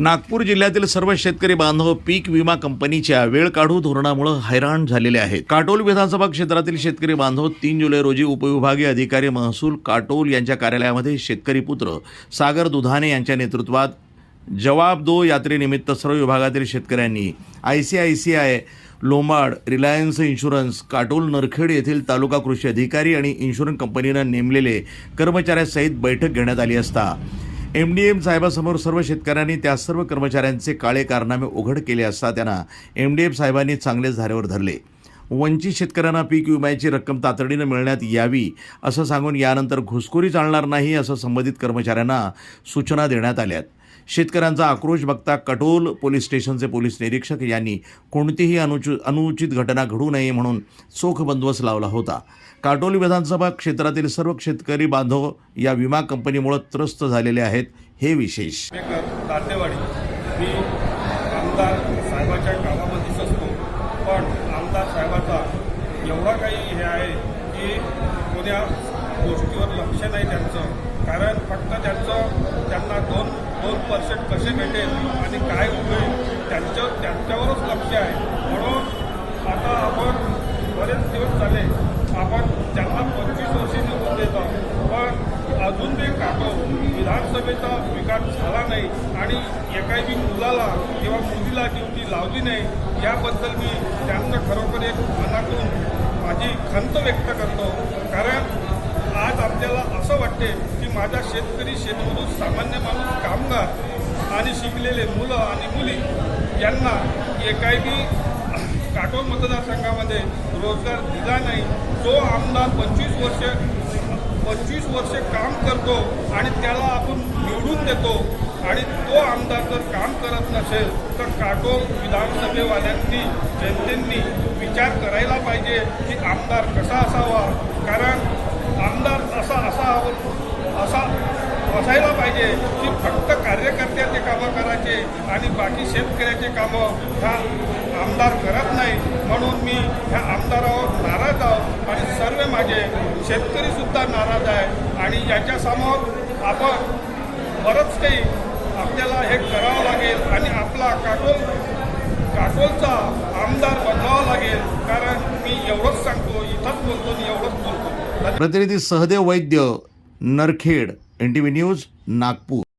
नागपूर जिल्ह्यातील सर्व शेतकरी बांधव पीक विमा कंपनीच्या वेळ काढू धोरणामुळे हैराण झालेले आहेत. काटोल विधानसभा क्षेत्रातील शेतकरी बांधव तीन जुलै रोजी उपविभागीय अधिकारी महसूल काटोल यांच्या कार्यालयामध्ये शेतकरी पुत्र सागर दुधाने यांच्या नेतृत्वात जवाब दो यात्रेनिमित्त सर्व विभागातील शेतकऱ्यांनी I C I C I Lombard Reliance insurance Katol Narkhed येथील तालुका कृषी अधिकारी आणि इन्शुरन्स कंपनीनं नेमलेले कर्मचाऱ्यासहित बैठक घेण्यात आली असता एम डी एम साहेबासमोर सर्व शेतकऱ्यांनी त्या सर्व कर्मचाऱ्यांचे काळे कारनामे उघड केले असता त्यांना एम डी एम साहेबांनी चांगलेच धारेवर धरले. वंचित शेतकऱ्यांना पीक विम्याची रक्कम तातडीनं मिळण्यात यावी असं सांगून यानंतर घुसखोरी चालणार नाही असं संबंधित कर्मचाऱ्यांना सूचना देण्यात आल्यात शेतकऱ्यांचा आक्रोश बघता कटोल पोलीस स्टेशनचे पोलीस निरीक्षक यांनी कोणतीही अनुचित अनुचित घटना घडू नये म्हणून चोख बंदोबस्त लावला होता. काटोली विधानसभा क्षेत्रातील सर्व शेतकरी बांधव या विमा कंपनीमुळे त्रस्त झालेले आहेत हे विशेष. आमदार साहेबाच्या कामामध्येच असतो. पण आमदार साहेबाचा एवढा काही हे आहे की कोण्या गोष्टीवर लक्ष नाही त्यांचं. कारण फक्त त्यांचं त्यांना दोन दोन पर्सेंट कसे भेटेल आणि काय होईल त्यांच्या त्यांच्यावरच लक्ष आहे. म्हणून आता आपण बरेच दिवस झाले आपण त्यांना पंचवीस वर्ष निवडून देतो. पण अजून ते काटो विधानसभेचा विकास झाला नाही आणि एकाही मुलाला किंवा मुलीला ड्युटी लावली नाही याबद्दल मी त्यांचं खरोखर एक मनातून माझी खंत व्यक्त करतो. कारण आज आपल्याला असं वाटते की माझा शेतकरी शेतमजूर सामान्य माणूस कामगार आणि शिकलेले मुलं आणि मुली यांना एकाही काटोल मतदारसंघामध्ये रोजगार दिला नाही. जो आमदार पंचवीस वर्ष पंचवीस वर्ष काम करतो आणि त्याला आपण निवडून देतो. आणि तो आमदार जर काम करत नसेल तर काटोल विधानसभेवाल्यांनी जनतेंनी विचार करायला पाहिजे की आमदार कसा असावा? कारण पाहिजे की फक्त कार्यकर्त्याचे कामं करायचे आणि बाकी शेतकऱ्याचे कामं ह्या आमदार करत नाही. म्हणून मी ह्या आमदारावर नाराज आहोत आणि सर्व माझे शेतकरीसुद्धा नाराज आहे आणि याच्यासमोर आपण बरंच काही आपल्याला हे करावं लागेल आणि आपला काटोल काटोलचा आमदार बदलावा लागेल. कारण मी एवढंच सांगतो इथंच बोलतो आणि एवढंच बोलतो. प्रतिनिधी Sahdev Vaidya Narkhed N T V news Nagpur.